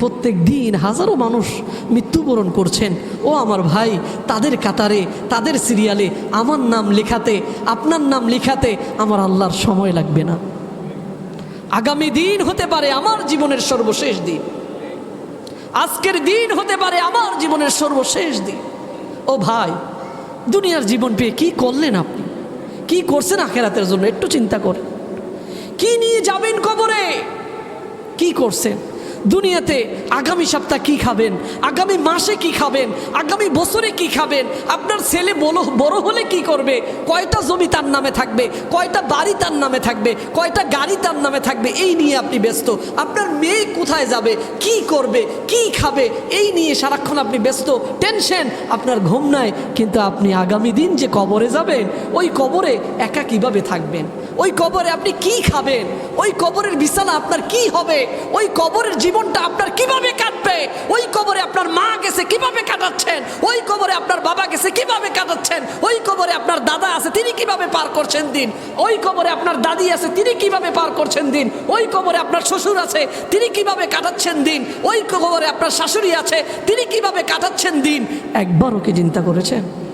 প্রত্যেক দিন হাজারো মানুষ মৃত্যুবরণ করছেন। ও আমার ভাই, তাদের কাতারে, তাদের সিরিয়ালে আমার নাম লেখাতে, আপনার নাম লেখাতে আমার আল্লাহর সময় লাগবে না। আগামী দিন হতে পারে আমার জীবনের সর্বশেষ দিন। আজকের দিন হতে পারে আমার জীবনের সর্বশেষ দিন। ও ভাই, দুনিয়ার জীবন পেয়ে কি করলেন আপনি? কি করছেন আখেরাতের জন্য? একটু চিন্তা করেন। কি নিয়ে যাবেন কবরে? কি করছেন? দুনিয়াতে আগামী সপ্তাহ কি খাবেন? আগামী মাসে কি খাবেন? আগামী বছরে কি খাবেন? আপনার ছেলে বড় বড় হলে কি করবে? কয়টা জমি তার নামে থাকবে? কয়টা বাড়ি তার নামে থাকবে? কয়টা গাড়ি তার নামে থাকবে? এই নিয়ে আপনি ব্যস্ত। আপনার মেয়ে কোথায় যাবে? কি করবে? কি খাবে? এই নিয়ে সারাক্ষণ আপনি ব্যস্ত। টেনশন, আপনার ঘুম নাই। কিন্তু আপনি আগামী দিন যে কবরে যাবেন, ওই কবরে একা কীভাবে থাকবেন? ওই কবরে আপনি কি খাবেন? ওই কবরের বিছানা আপনার কি হবে? ওই কবরের জীবনটা আপনার কীভাবে কাটবে? ওই কবরে আপনার মা গেছে কীভাবে কাটাচ্ছেন? ওই কবরে আপনার বাবা গেছে কীভাবে কাটাচ্ছেন? ওই কবরে আপনার দাদা আছে, তিনি কীভাবে পার করছেন দিন? ওই কবরে আপনার দাদি আছে, তিনি কীভাবে পার করছেন দিন? ওই কবরে আপনার শ্বশুর আছে, তিনি কীভাবে কাটাচ্ছেন দিন? ওই কবরে আপনার শাশুড়ি আছে, তিনি কীভাবে কাটাচ্ছেন দিন? একবারও কি চিন্তা করেছেন?